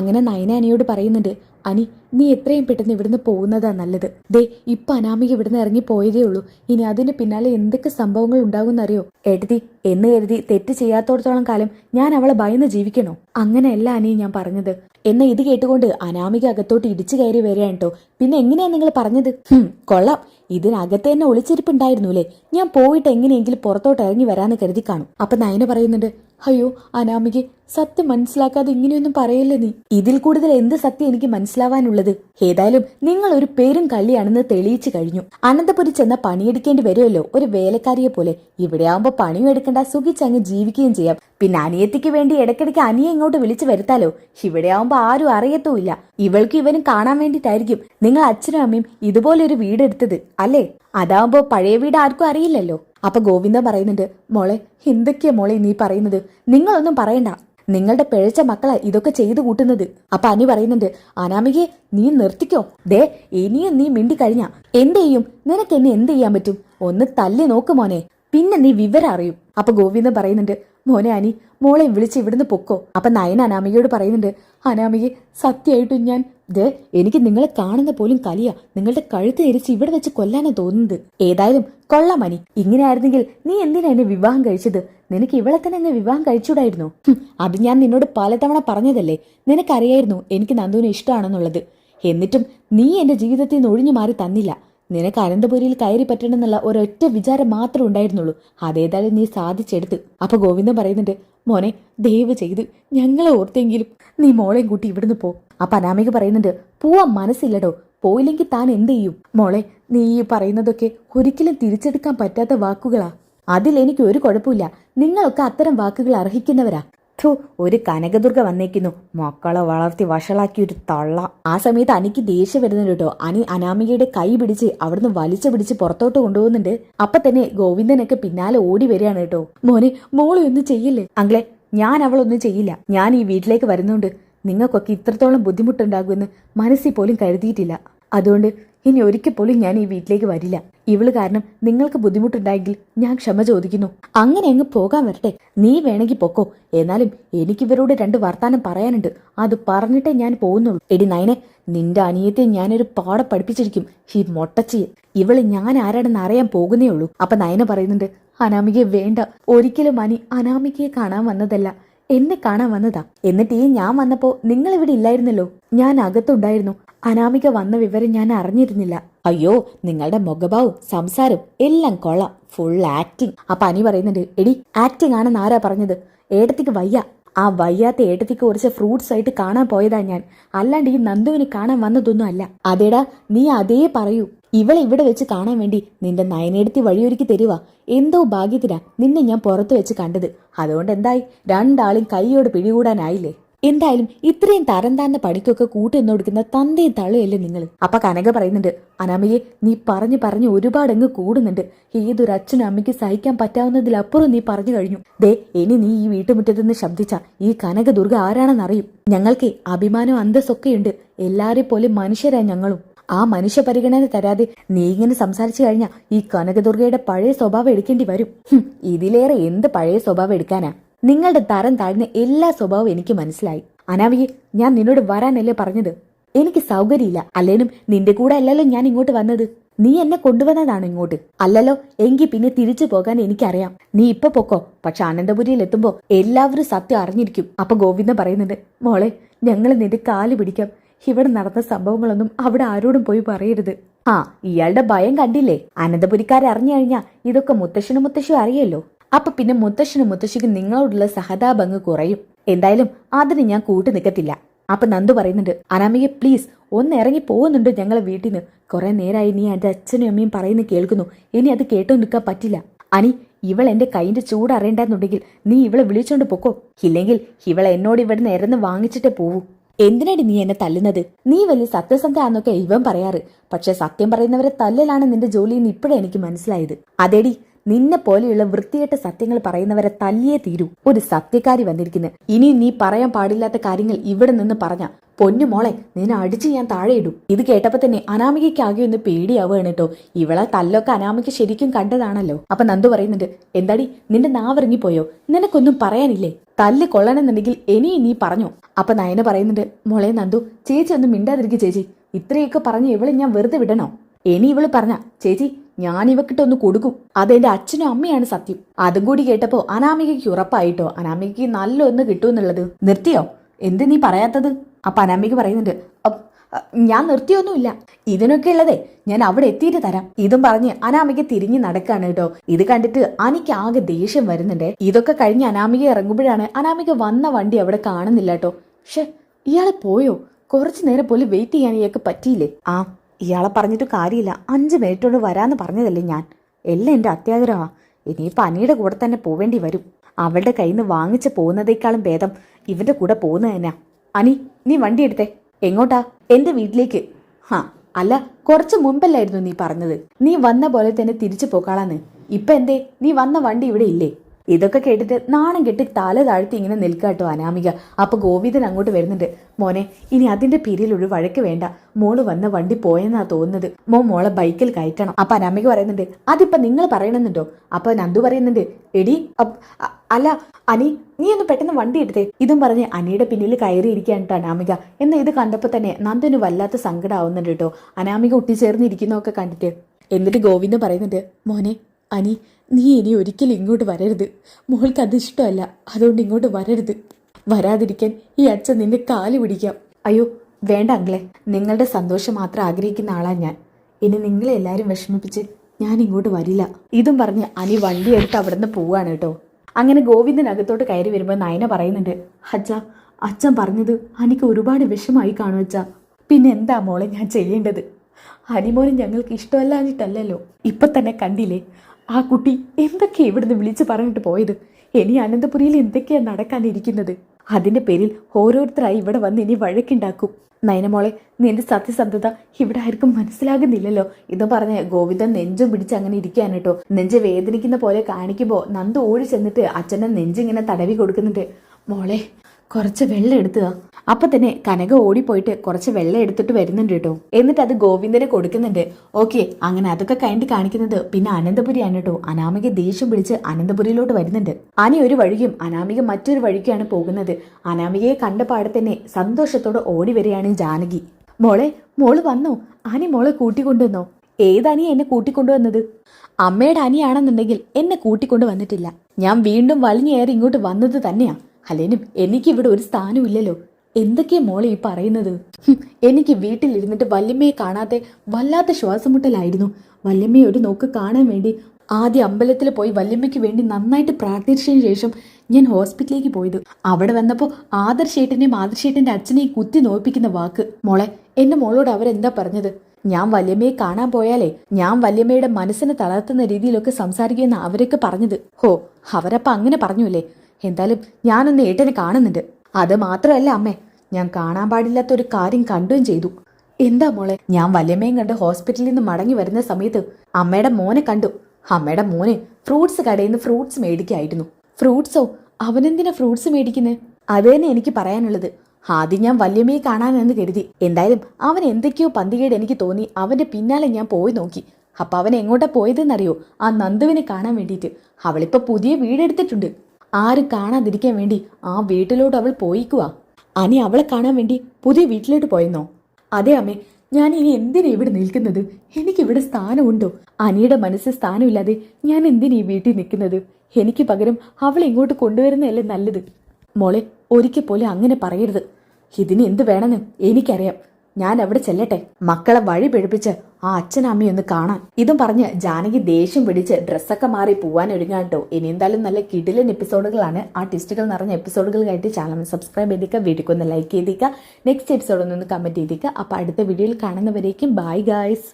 അങ്ങനെ നയന അനിയോട് പറയുന്നുണ്ട് അനി നീ എത്രയും പെട്ടെന്ന് ഇവിടുന്ന് പോകുന്നതാ നല്ലത്. ദേ ഇപ്പൊ അനാമിക ഇവിടുന്ന് ഇറങ്ങി പോയതേ ഉള്ളൂ. ഇനി അതിന് പിന്നാലെ എന്തൊക്കെ സംഭവങ്ങൾ ഉണ്ടാകുമെന്നറിയോ എഴുതി എന്ന് കരുതി തെറ്റ് ചെയ്യാത്തോടത്തോളം കാലം ഞാൻ അവളെ ഭയന്ന് ജീവിക്കണോ? അങ്ങനെയല്ല അനി ഞാൻ പറഞ്ഞത്. എന്നെ ഇത് കേട്ടുകൊണ്ട് അനാമിക അകത്തോട്ട് ഇടിച്ചു കയറി വരികയാണ് കേട്ടോ പിന്നെ എങ്ങനെയാ നിങ്ങൾ പറഞ്ഞത്? കൊള്ളാം. ഇതിനകത്ത് തന്നെ ഒളിച്ചിരിപ്പുണ്ടായിരുന്നു അല്ലേ ഞാൻ പോയിട്ട് എങ്ങനെയെങ്കിലും പുറത്തോട്ട് ഇറങ്ങി വരാന്ന് കരുതി കാണും. അപ്പൊ നയന പറയുന്നുണ്ട് അയ്യോ അനാമികെ സത്യം മനസ്സിലാക്കാതെ ഇങ്ങനെയൊന്നും പറയല്ലേ നീ? ഇതിൽ കൂടുതൽ എന്ത് സത്യം എനിക്ക് മനസ്സിലാവാനുള്ളത്? ഏതായാലും നിങ്ങൾ ഒരു പേരും കള്ളിയാണെന്ന് തെളിയിച്ചു കഴിഞ്ഞു. അനന്തപുരി ചെന്ന പണിയെടുക്കേണ്ടി വരുമല്ലോ ഒരു വേലക്കാരിയെ പോലെ. ഇവിടെ ആവുമ്പോ പണിയും എടുക്കണ്ട സുഖിച്ചങ്ങ് ജീവിക്കുകയും ചെയ്യാം. പിന്നെ അനിയത്തിക്ക് വേണ്ടി ഇടയ്ക്കിടയ്ക്ക് അനിയെ ഇങ്ങോട്ട് വിളിച്ചു വരുത്താലോ? ഇവിടെ ആവുമ്പോ ആരും അറിയത്തുമില്ല. ഇവൾക്ക് ഇവനും കാണാൻ വേണ്ടിയിട്ടായിരിക്കും നിങ്ങൾ അച്ഛനും അമ്മയും ഇതുപോലെ ഒരു വീടെടുത്തത് അല്ലേ? അതാവുമ്പോ പഴയ വീട് ആർക്കും അറിയില്ലല്ലോ. അപ്പൊ ഗോവിന്ദ പറയുന്നുണ്ട് മോളെ എന്തൊക്കെയാ മോളെ നീ പറയുന്നത്? നിങ്ങളൊന്നും പറയണ്ട. നിങ്ങളുടെ പിഴച്ച മക്കളെ ഇതൊക്കെ ചെയ്തു കൂട്ടുന്നത്. അപ്പൊ അനി പറയുന്നുണ്ട് അനാമികയെ നീ നിർത്തിക്കോ. ദേ ഇനിയും നീ മിണ്ടി കഴിഞ്ഞ എന്ത് ചെയ്യും? നിനക്ക് എന്നെ എന്ത് ചെയ്യാൻ പറ്റും? ഒന്ന് തല്ലി നോക്ക് മോനെ. പിന്നെ നീ വിവരം അറിയും. അപ്പൊ ഗോവിന്ദൻ പറയുന്നുണ്ട് മോനെ അനി മോളെ വിളിച്ച് ഇവിടുന്ന് പൊക്കോ. അപ്പൊ നയൻ അനാമികയോട് പറയുന്നുണ്ട് അനാമികെ സത്യമായിട്ടും ഞാൻ ദേ എനിക്ക് നിങ്ങളെ കാണുന്ന പോലും കലിയ. നിങ്ങളുടെ കഴുത്ത് ധരിച്ച് ഇവിടെ വെച്ച് കൊല്ലാനാ തോന്നുന്നത്. ഏതായാലും കൊള്ളാം അനി. ഇങ്ങനെ ആയിരുന്നെങ്കിൽ നീ എന്തിനാ എന്നെ വിവാഹം കഴിച്ചത്? നിനക്ക് ഇവളെ തന്നെ അങ്ങ് വിവാഹം കഴിച്ചൂടായിരുന്നു അത് ഞാൻ നിന്നോട് പലതവണ പറഞ്ഞതല്ലേ. നിനക്കറിയായിരുന്നു എനിക്ക് നന്ദുവിനെ ഇഷ്ടമാണെന്നുള്ളത്. എന്നിട്ടും നീ എന്റെ ജീവിതത്തിൽ നിന്ന് ഒഴിഞ്ഞു മാറി തന്നില്ല. നിനക്ക് അനന്തപുരിയിൽ കയറി പറ്റണമെന്നുള്ള ഒരൊറ്റ വിചാരം മാത്രമേ ഉണ്ടായിരുന്നുള്ളൂ. അതേതായാലും നീ സാധിച്ചെടുത്ത്. അപ്പൊ ഗോവിന്ദൻ പറയുന്നുണ്ട് മോനെ ദയവ് ചെയ്ത് ഞങ്ങളെ ഓർത്തെങ്കിലും നീ മോളെയും കൂട്ടി ഇവിടുന്ന് പോ. അപ്പൊ അനാമിക പറയുന്നുണ്ട് പോവാൻ മനസ്സില്ലടോ. പോയില്ലെങ്കിൽ താൻ എന്ത് ചെയ്യും? മോളെ നീ ഈ പറയുന്നതൊക്കെ ഒരിക്കലും തിരിച്ചെടുക്കാൻ പറ്റാത്ത വാക്കുകളാ. അതിൽ എനിക്ക് ഒരു കുഴപ്പമില്ല. നിങ്ങളൊക്കെ അത്തരം വാക്കുകൾ അർഹിക്കുന്നവരാ. ഥു ഒരു കനകദുർഗ വന്നേക്കുന്നു. മക്കളെ വളർത്തി വഷളാക്കി ഒരു തള്ള. ആ സമയത്ത് അനിക്ക് ദേഷ്യം വരുന്നുണ്ട് കേട്ടോ. അനി അനാമികയുടെ കൈ പിടിച്ച് അവിടുന്ന് വലിച്ചു പിടിച്ച് പുറത്തോട്ട് കൊണ്ടുപോകുന്നുണ്ട്. അപ്പൊ തന്നെ ഗോവിന്ദനൊക്കെ പിന്നാലെ ഓടി വരികയാണ് കേട്ടോ. മോനെ മോളെ ഒന്നും ചെയ്യില്ലേ? അങ്ങളെ ഞാൻ അവളൊന്നും ചെയ്യില്ല. ഞാൻ ഈ വീട്ടിലേക്ക് വരുന്നുണ്ട്. നിങ്ങൾക്കൊക്കെ ഇത്രത്തോളം ബുദ്ധിമുട്ടുണ്ടാകുമെന്ന് മനസ്സിൽ പോലും കരുതിയിട്ടില്ല. അതുകൊണ്ട് ഇനി ഒരിക്കൽ പോലും ഞാൻ ഈ വീട്ടിലേക്ക് വരില്ല. ഇവൾ കാരണം നിങ്ങൾക്ക് ബുദ്ധിമുട്ടുണ്ടായെങ്കിൽ ഞാൻ ക്ഷമ ചോദിക്കുന്നു. അങ്ങനെ അങ്ങ് പോകാൻ വരട്ടെ. നീ വേണമെങ്കിൽ പൊക്കോ. എന്നാലും എനിക്ക് ഇവരോട് രണ്ട് വർത്താനം പറയാനുണ്ട്. അത് പറഞ്ഞിട്ടേ ഞാൻ പോകുന്നുള്ളൂ. എടി നയനെ നിന്റെ അനിയത്തെ ഞാനൊരു പാടെ പഠിപ്പിച്ചിരിക്കും. ഈ മൊട്ടച്ചിയെ. ഇവൾ ഞാൻ ആരാണെന്ന് അറിയാൻ പോകുന്നേ ഉള്ളൂ. അപ്പൊ നയന പറയുന്നുണ്ട് അനാമികയെ വേണ്ട. ഒരിക്കലും അനി അനാമികയെ കാണാൻ വന്നതല്ല. എന്നെ കാണാൻ വന്നതാ. എന്നിട്ട് ഈ ഞാൻ വന്നപ്പോ നിങ്ങൾ ഇവിടെ ഇല്ലായിരുന്നല്ലോ. ഞാൻ അകത്തുണ്ടായിരുന്നു. അനാമിക വന്ന വിവരം ഞാൻ അറിഞ്ഞിരുന്നില്ല. അയ്യോ നിങ്ങളുടെ മുഖഭാവും സംസാരം എല്ലാം കൊള്ളാം. ഫുൾ ആക്ടിങ് അപ്പൊ അനി പറയുന്നുണ്ട് എടി ആക്ടിങ് ആണെന്ന് ആരാ പറഞ്ഞത്? ഏട്ടത്തിക്ക് വയ്യ. ആ വയ്യാത്ത ഏട്ടത്തിക്ക് കുറച്ച് ഫ്രൂട്ട്സ് ആയിട്ട് കാണാൻ പോയതാ ഞാൻ. അല്ലാണ്ട് ഈ നന്ദുവിന് കാണാൻ വന്നതൊന്നും അല്ല. അതേടാ നീ അതേ പറയൂ. ഇവളെ ഇവിടെ വെച്ച് കാണാൻ വേണ്ടി നിന്റെ നയനെടുത്തി വഴിയൊരുക്കി തരുക എന്തോ ഭാഗ്യത്തിനാ നിന്നെ ഞാൻ പുറത്തു വെച്ച് കണ്ടത്. അതുകൊണ്ട് എന്തായി? രണ്ടാളും കൈയോട് പിടികൂടാനായില്ലേ? എന്തായാലും ഇത്രയും തരം താന്ന പണിക്കൊക്കെ കൂട്ടുനിന്ന് കൊടുക്കുന്ന തന്തയും തള്ളയല്ലേ നിങ്ങൾ അപ്പൊ കനക പറയുന്നുണ്ട് അനാമയെ നീ പറഞ്ഞു പറഞ്ഞു ഒരുപാട് അങ്ങ് കൂടുന്നുണ്ട്. ഏതൊരു അച്ഛനും അമ്മയ്ക്ക് സഹിക്കാൻ പറ്റാവുന്നതിലപ്പുറം നീ പറഞ്ഞു കഴിഞ്ഞു. ദേ ഇനി നീ ഈ വീട്ടുമുറ്റത്ത് നിന്ന് ശബ്ദിച്ച ഈ കനക ദുർഗ ആരാണെന്നറിയും ഞങ്ങൾക്ക് അഭിമാനവും അന്തസ്സൊക്കെയുണ്ട് എല്ലാരെ പോലെ മനുഷ്യരാ ഞങ്ങളും. ആ മനുഷ്യ പരിഗണന തരാതെ നീ ഇങ്ങനെ സംസാരിച്ചു കഴിഞ്ഞാൽ ഈ കനകദുർഗയുടെ പഴയ സ്വഭാവം എടുക്കേണ്ടി വരും. ഇതിലേറെ എന്ത് പഴയ സ്വഭാവം എടുക്കാനാ? നിങ്ങളുടെ തരം താഴ്ന്ന എല്ലാ സ്വഭാവവും എനിക്ക് മനസ്സിലായി. അനാവിയെ ഞാൻ നിന്നോട് വരാനല്ലേ പറഞ്ഞത്? എനിക്ക് സൗകര്യമില്ല. അല്ലേനും നിന്റെ കൂടെ അല്ലല്ലോ ഞാൻ ഇങ്ങോട്ട് വന്നത്. നീ എന്നെ കൊണ്ടുവന്നതാണ് ഇങ്ങോട്ട്. അല്ലല്ലോ എങ്കിൽ പിന്നെ തിരിച്ചു പോകാൻ എനിക്കറിയാം. നീ ഇപ്പൊ പൊക്കോ? പക്ഷെ അനന്തപുരിയിൽ എത്തുമ്പോ എല്ലാവരും സത്യം അറിഞ്ഞിരിക്കും. അപ്പൊ ഗോവിന്ദ പറയുന്നുണ്ട് മോളെ ഞങ്ങൾ നിന്റെ കാൽ പിടിക്കാം. ഇവിടെ നടന്ന സംഭവങ്ങളൊന്നും അവിടെ ആരോടും പോയി പറയരുത്. ആ ഇയാളുടെ ഭയം കണ്ടില്ലേ? അനന്തപുരിക്കാരെ അറിഞ്ഞു കഴിഞ്ഞാ ഇതൊക്കെ മുത്തശ്ശനും മുത്തശ്ശിയും അറിയല്ലോ. അപ്പൊ പിന്നെ മുത്തശ്ശനും മുത്തശ്ശിക്കും നിങ്ങളോടുള്ള സഹതാപങ്ങ് കുറയും. എന്തായാലും അതിന് ഞാൻ കൂട്ടു നിൽക്കത്തില്ല അപ്പൊ നന്ദു പറയുന്നുണ്ട് അനാമിയെ പ്ലീസ് ഒന്ന് ഇറങ്ങി പോകുന്നുണ്ട് ഞങ്ങളെ വീട്ടിൽ നിന്ന് കുറെ നേരമായി നീ എന്റെ അച്ഛനും അമ്മയും പറയുന്നത് കേൾക്കുന്നു. ഇനി അത് കേട്ടോ നിൽക്കാൻ പറ്റില്ല. അനി ഇവൾ എന്റെ കൈന്റെ ചൂട് അറിയണ്ടെന്നുണ്ടെങ്കിൽ നീ ഇവളെ വിളിച്ചോണ്ട് പൊക്കോ. ഇല്ലെങ്കിൽ ഇവൾ എന്നോട് ഇവിടെ ഇറന്ന് വാങ്ങിച്ചിട്ടേ പോവൂ. എന്തിനാടി നീ എന്നെ തല്ലുന്നത്? നീ വലിയ സത്യസന്ധയാന്നൊക്കെ ഇവൻ പറയാറ്. പക്ഷെ സത്യം പറയുന്നവരെ തല്ലലാണ് നിന്റെ ജോലിയെന്ന് ഇപ്പോഴേ എനിക്ക് മനസ്സിലായത്. അതേടി നിന്നെ പോലെയുള്ള വൃത്തികെട്ട സത്യങ്ങൾ പറയുന്നവരെ തല്ലിയേ തീരൂ. ഒരു സത്യക്കാരി വന്നിരിക്കുന്നു. ഇനി നീ പറയാൻ പാടില്ലാത്ത കാര്യങ്ങൾ ഇവിടെ നിന്ന് പറഞ്ഞ പൊന്നു മോളെ നിന്നെ അടിച്ച് ഞാൻ താഴെ ഇടും. ഇത് കേട്ടപ്പോ തന്നെ അനാമികയ്ക്കാകെ ഒന്ന് പേടിയാവുകയാണ് കേട്ടോ. ഇവളെ തല്ലൊക്കെ അനാമിക ശരിക്കും കണ്ടതാണല്ലോ. അപ്പൊ നന്ദു പറയുന്നുണ്ട് എന്താടി നിന്റെ നാവിറങ്ങിപ്പോയോ? നിനക്കൊന്നും പറയാനില്ലേ? തല്ല് കൊള്ളണമെന്നുണ്ടെങ്കിൽ ഇനി നീ പറഞ്ഞു. അപ്പൊ നയന പറയുന്നുണ്ട് മോളെ നന്ദു ചേച്ചി ഒന്നും മിണ്ടാതിരിക്കും ചേച്ചി. ഇത്രയൊക്കെ പറഞ്ഞ് ഇവളെ ഞാൻ വെറുതെ വിടണോ? ഇനി ഇവൾ പറഞ്ഞ ചേച്ചി ഞാൻ ഇവക്കിട്ടൊന്ന് കൊടുക്കും. അതെന്റെ അച്ഛനും അമ്മയാണ് സത്യം. അതും കൂടി കേട്ടപ്പോ അനാമികയ്ക്ക് ഉറപ്പായിട്ടോ? അനാമികയ്ക്ക് നല്ല ഒന്ന് കിട്ടുമെന്നുള്ളത്. നിർത്തിയോ? എന്ത് നീ പറയാത്തത്? അപ്പൊ അനാമിക പറയുന്നുണ്ട് ഞാൻ നിർത്തിയൊന്നുമില്ല. ഇതിനൊക്കെ ഉള്ളതേ ഞാൻ അവിടെ എത്തിയിട്ട് തരാം. ഇതും പറഞ്ഞ് അനാമിക തിരിഞ്ഞു നടക്കാണ് കേട്ടോ. ഇത് കണ്ടിട്ട് അനിക്ക് ആകെ ദേഷ്യം വരുന്നുണ്ട്. ഇതൊക്കെ കഴിഞ്ഞ് അനാമിക ഇറങ്ങുമ്പോഴാണ് അനാമിക വന്ന വണ്ടി അവിടെ കാണുന്നില്ല കേട്ടോ. പക്ഷെ ഇയാളെ പോയോ? കുറച്ചു നേരം പോലും വെയിറ്റ് ചെയ്യാൻ ഇയാൾക്ക് പറ്റിയില്ലേ? ആ ഇയാളെ പറഞ്ഞിട്ട് കാര്യമില്ല. അഞ്ച് മിനിറ്റോട് വരാമെന്ന് പറഞ്ഞതല്ലേ ഞാൻ. എല്ലാം എന്റെ അത്യാഗ്രഹമാണ് ഇനിയിപ്പോൾ അനിയുടെ കൂടെ തന്നെ പോവേണ്ടി വരും. അവളുടെ കയ്യിൽ നിന്ന് വാങ്ങിച്ച് പോകുന്നതേക്കാളും ഭേദം ഇവന്റെ കൂടെ പോകുന്നത് തന്നെയാ. അനി നീ വണ്ടി എടുത്തേ. എങ്ങോട്ടാ? എന്റെ വീട്ടിലേക്ക്. ഹാ അല്ല കുറച്ച് മുമ്പല്ലായിരുന്നു നീ പറഞ്ഞത്. നീ വന്ന പോലെ തന്നെ തിരിച്ചു പോക്കാളാന്ന് ഇപ്പം എന്തേ? നീ വന്ന വണ്ടി ഇവിടെ ഇല്ലേ? ഇതൊക്കെ കേട്ടിട്ട് നാണം കെട്ടി തല താഴ്ത്തി ഇങ്ങനെ നിൽക്കാട്ടോ അനാമിക. അപ്പൊ ഗോവിന്ദൻ അങ്ങോട്ട് വരുന്നുണ്ട്. മോനെ ഇനി അതിന്റെ പേരിൽ ഒരു വഴക്ക് വേണ്ട. മോൾ വന്ന വണ്ടി പോയെന്നാ തോന്നുന്നത്. മോ മോളെ ബൈക്കിൽ കയറ്റണം. അപ്പൊ അനാമിക പറയുന്നുണ്ട് അതിപ്പോ നിങ്ങൾ പറയണമെന്നുണ്ടോ? അപ്പൊ നന്ദു പറയുന്നുണ്ട് എടി അല്ല അനി നീ ഒന്ന് പെട്ടെന്ന് വണ്ടി എടുത്തേ. ഇതും പറഞ്ഞ് അനിയുടെ പിന്നിൽ കയറിയിരിക്കുകയാണ് കേട്ടോ അനാമിക. എന്ന ഇത് കണ്ടപ്പോൾ തന്നെ നന്ദന് വല്ലാത്ത സങ്കടമാവുന്നുണ്ട് കേട്ടോ അനാമിക ഒട്ടിച്ചേർന്നിരിക്കുന്നതൊക്കെ കണ്ടിട്ട്. എന്നിട്ട് ഗോവിന്ദൻ പറയുന്നുണ്ട് മോനെ അനി നീ ഇനി ഒരിക്കലും ഇങ്ങോട്ട് വരരുത്. മോൾക്ക് അത് ഇഷ്ടമല്ല. അതുകൊണ്ട് ഇങ്ങോട്ട് വരരുത്. വരാതിരിക്കാൻ ഈ അച്ഛൻ നിന്റെ കാൽ പിടിക്കാം. അയ്യോ വേണ്ട അങ്ങളെ നിങ്ങളുടെ സന്തോഷം മാത്രം ആഗ്രഹിക്കുന്ന ആളാ ഞാൻ. ഇനി നിങ്ങളെ എല്ലാവരും വിഷമിപ്പിച്ച് ഞാൻ ഇങ്ങോട്ട് വരില്ല. ഇതും പറഞ്ഞ് അനി വണ്ടി എടുത്ത് അവിടുന്ന് പോവാണ് കേട്ടോ. അങ്ങനെ ഗോവിന്ദനകത്തോട്ട് കയറി വരുമ്പോൾ നയന പറയുന്നുണ്ട് അച്ഛ അച്ഛൻ പറഞ്ഞത് അനിക്ക് ഒരുപാട് വിഷമായി കാണും അച്ഛ. പിന്നെ എന്താ മോളെ ഞാൻ ചെയ്യേണ്ടത്? ഹനിമോനും ഞങ്ങൾക്ക് ഇഷ്ടമല്ലാഞ്ഞിട്ടല്ലല്ലോ. ഇപ്പൊ തന്നെ കണ്ടില്ലേ ആ കുട്ടി എന്തൊക്കെ ഇവിടുന്ന് വിളിച്ചു പറഞ്ഞിട്ട് പോയത്? ഇനി അനന്തപുരിയിൽ എന്തൊക്കെയാ നടക്കാനിരിക്കുന്നത്? അതിന്റെ പേരിൽ ഓരോരുത്തരായി ഇവിടെ വന്ന് ഇനി വഴക്കുണ്ടാക്കും. നയനമോളെ നിന്റെ സത്യസന്ധത ഇവിടെ ആർക്കും മനസ്സിലാകുന്നില്ലല്ലോ. ഇത് പറഞ്ഞ ഗോവിന്ദൻ നെഞ്ചും പിടിച്ച് അങ്ങനെ ഇരിക്കുകയാണ് കേട്ടോ. നെഞ്ച് വേദനിക്കുന്ന പോലെ കാണിക്കുമ്പോൾ നന്ദു ഓടി ചെന്നിട്ട് അച്ഛന്റെ നെഞ്ചിങ്ങനെ തടവി കൊടുക്കുന്നുണ്ട്. മോളെ കുറച്ച് വെള്ളം എടുത്തുക അപ്പൊ തന്നെ കനക ഓടിപ്പോയിട്ട് കുറച്ച് വെള്ളം എടുത്തിട്ട് വരുന്നുണ്ട് കേട്ടോ. എന്നിട്ട് അത് ഗോവിന്ദന് കൊടുക്കുന്നുണ്ട്. ഓക്കെ അങ്ങനെ അതൊക്കെ കഴിഞ്ഞിട്ട് കാണിക്കുന്നത് പിന്നെ അനന്തപുരിയാണ് കേട്ടോ. അനാമിക ദേഷ്യം പിടിച്ച് അനന്തപുരിയിലോട്ട് വരുന്നുണ്ട്. അനി ഒരു വഴിക്കും അനാമിക മറ്റൊരു വഴിക്കാണ് പോകുന്നത്. അനാമികയെ കണ്ട പാടെ തന്നെ സന്തോഷത്തോടെ ഓടി വരികയാണ് ജാനകി. മോളെ മോൾ വന്നോ? അനി മോളെ കൂട്ടിക്കൊണ്ടുവന്നോ? ഏതനി എന്നെ കൂട്ടിക്കൊണ്ടുവന്നത്? അമ്മയുടെ അനിയാണെന്നുണ്ടെങ്കിൽ എന്നെ കൂട്ടിക്കൊണ്ടു വന്നിട്ടില്ല ഞാൻ വീണ്ടും വലിഞ്ഞേറി ഇങ്ങോട്ട് വന്നത് തന്നെയാ. അല്ലേനും എനിക്കിവിടെ ഒരു സ്ഥാനമില്ലല്ലോ. എന്തൊക്കെയാ മോളെ ഈ പറയുന്നത്? എനിക്ക് വീട്ടിലിരുന്നിട്ട് വല്യമ്മയെ കാണാതെ വല്ലാത്ത ശ്വാസമുട്ടലായിരുന്നു. വല്യമ്മയെ ഒരു നോക്ക് കാണാൻ വേണ്ടി ആദ്യം അമ്പലത്തിൽ പോയി വല്യമ്മയ്ക്ക് വേണ്ടി നന്നായിട്ട് പ്രാർത്ഥിച്ചതിന് ശേഷം ഞാൻ ഹോസ്പിറ്റലിലേക്ക് പോയത്. അവിടെ വന്നപ്പോൾ ആദർശേട്ടനെയും ആദർശേട്ടന്റെ അച്ഛനെയും കുത്തി നോയിപ്പിക്കുന്ന വാക്ക്. മോളെ എന്റെ മോളോട് അവരെന്താ പറഞ്ഞത്? ഞാൻ വല്യമ്മയെ കാണാൻ പോയാലേ ഞാൻ വല്യമ്മയുടെ മനസ്സിനെ തളർത്തുന്ന രീതിയിലൊക്കെ സംസാരിക്കുമെന്ന് അവരൊക്കെ പറഞ്ഞത്. ഹോ അവരപ്പം അങ്ങനെ പറഞ്ഞുല്ലേ? എന്തായാലും ഞാനൊന്ന് ഏട്ടനെ കാണുന്നുണ്ട്. അത് മാത്രമല്ല അമ്മേ ഞാൻ കാണാൻ പാടില്ലാത്ത ഒരു കാര്യം കണ്ടുകയും ചെയ്തു. എന്താ മോളെ ഞാൻ വല്യമ്മയും കണ്ട് ഹോസ്പിറ്റലിൽ നിന്ന് മടങ്ങി വരുന്ന സമയത്ത് അമ്മയുടെ മോനെ കണ്ടു. അമ്മയുടെ മോനെ ഫ്രൂട്ട്സ് കടയിൽ നിന്ന് ഫ്രൂട്ട്സ് മേടിക്കായിരുന്നു. ഫ്രൂട്ട്സോ? അവനെന്തിനാ ഫ്രൂട്ട്സ് മേടിക്കുന്നത് അത് തന്നെ എനിക്ക് പറയാനുള്ളത്. ആദ്യം ഞാൻ വല്യമ്മയെ കാണാനെന്ന് കരുതി. എന്തായാലും അവൻ എന്തൊക്കെയോ പന്തികേട് എനിക്ക് തോന്നി. അവന്റെ പിന്നാലെ ഞാൻ പോയി നോക്കി. അപ്പൊ അവൻ എങ്ങോട്ടാ പോയതെന്നറിയോ? ആ നന്ദുവിനെ കാണാൻ വേണ്ടിയിട്ട്. അവളിപ്പോ പുതിയ വീടെടുത്തിട്ടുണ്ട്. ആരും കാണാതിരിക്കാൻ വേണ്ടി ആ വീട്ടിലോട്ട് അവൾ പോയിക്കുവാ. അനി അവളെ കാണാൻ വേണ്ടി പുതിയ വീട്ടിലോട്ട് പോയെന്നോ? അതെ അമ്മേ ഞാൻ ഇനി എന്തിനാ ഇവിടെ നിൽക്കുന്നത്? എനിക്കിവിടെ സ്ഥാനമുണ്ടോ? അനിയുടെ മനസ്സിൽ സ്ഥാനമില്ലാതെ ഞാൻ എന്തിനാ ഈ വീട്ടിൽ നിൽക്കുന്നത്? എനിക്ക് പകരം അവളെ ഇങ്ങോട്ട് കൊണ്ടുവരുന്നതല്ലേ നല്ലത്. മോളെ ഒരിക്കൽ പോലെ അങ്ങനെ പറയരുത്. ഇതിന് എന്ത് വേണമെന്ന് എനിക്കറിയാം. ഞാൻ അവിടെ ചെല്ലട്ടെ. മക്കളെ വഴി പിഴപ്പിച്ച് ആ അച്ഛനമ്മയൊന്ന് കാണാൻ. ഇതും പറഞ്ഞ് ജാനകി ദേഷ്യം പിടിച്ച് ഡ്രസ്സൊക്കെ മാറി പോവാൻ ഒരുങ്ങാട്ടോ ഇനി എന്തായാലും നല്ല കിടിലൻ എപ്പിസോഡുകളാണ്. ആ ടിസ്റ്റുകൾ നിറഞ്ഞ എപ്പിസോഡുകളായിട്ട് ചാനൽ സബ്സ്ക്രൈബ് ചെയ്തേക്കുക വീഡിയോക്ക് ഒന്ന് ലൈക്ക് ചെയ്തേക്കുക നെക്സ്റ്റ് എപ്പിസോഡ് ഒന്ന് കമന്റ് ചെയ്തേക്കുക അപ്പോൾ അടുത്ത വീഡിയോയിൽ കാണുന്നവരേക്കും ബൈ ഗായ്സ്